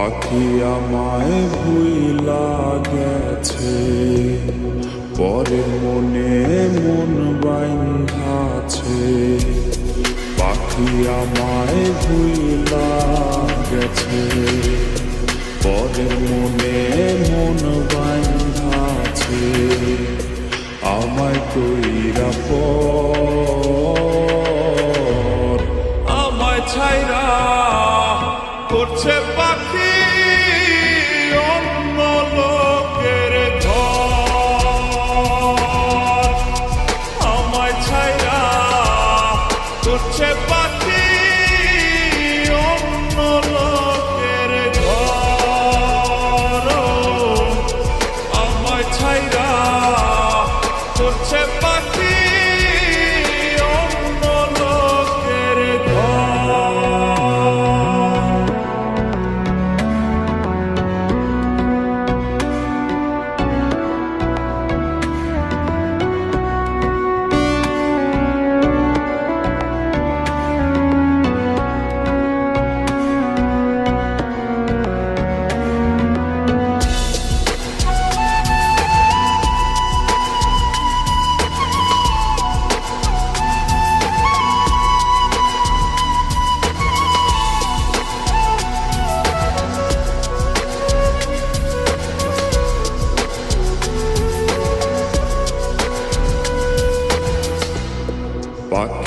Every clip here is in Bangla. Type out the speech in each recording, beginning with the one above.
পাখি আমায় ভুইলা গেছে পরে মনে মন বাইন্ধাছে পাখি আমায় ভুইলা গেছে পরে মনে মন বাইন্ধাছে আমায় কইরা পর, আমায় ছাইরা করছে করছে পাখি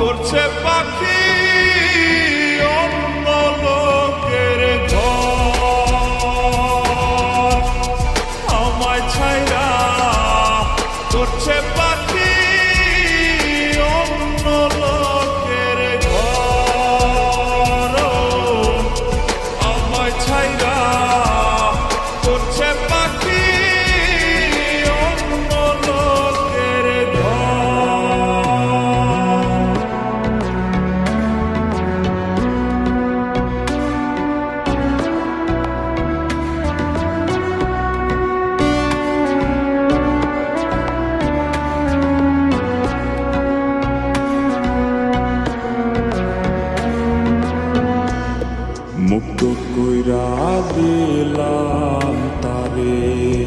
করছে পাখি। মুক্ত কইরা দিলাম তারে।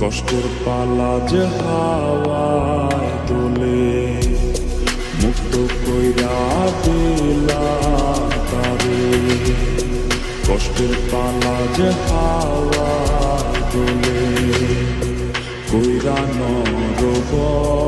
কষ্টের পালা যে হাওয়ায় তোলে। মুক্ত কইরা দিলাম তারে। কষ্টের পালা যে হাওয়ায় তোলে। কইরা নরব